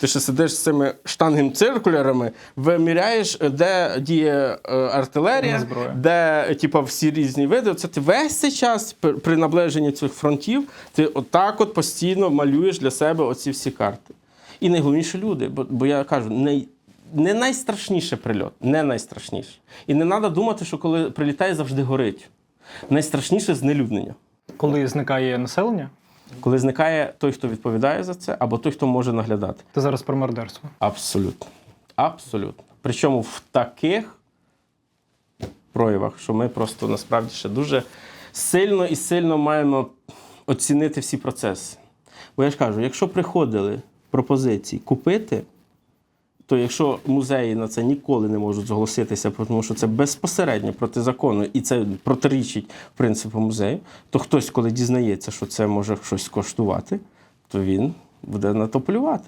Ти ще сидиш з цими штангенциркулярами, виміряєш, де діє е, артилерія, де е, типу, всі різні види. Це ти весь цей час при наближенні цих фронтів, ти отак от постійно малюєш для себе оці всі карти. І найголовніше люди, бо, бо я кажу, не, не найстрашніше прильот, не найстрашніше. І не треба думати, що коли прилітає, завжди горить. Найстрашніше знелюднення. Коли зникає населення, Коли зникає той, хто відповідає за це, або той, хто може наглядати. це зараз про мародерство. Абсолютно. Абсолютно. Причому в таких проявах, що ми просто насправді ще дуже сильно і сильно маємо оцінити всі процеси. Бо я ж кажу, якщо приходили пропозиції купити, то якщо музеї на це ніколи не можуть зголоситися, тому що це безпосередньо проти закону і це протирічить принципу музею, то хтось, коли дізнається, що це може щось коштувати, то він буде на то полювати.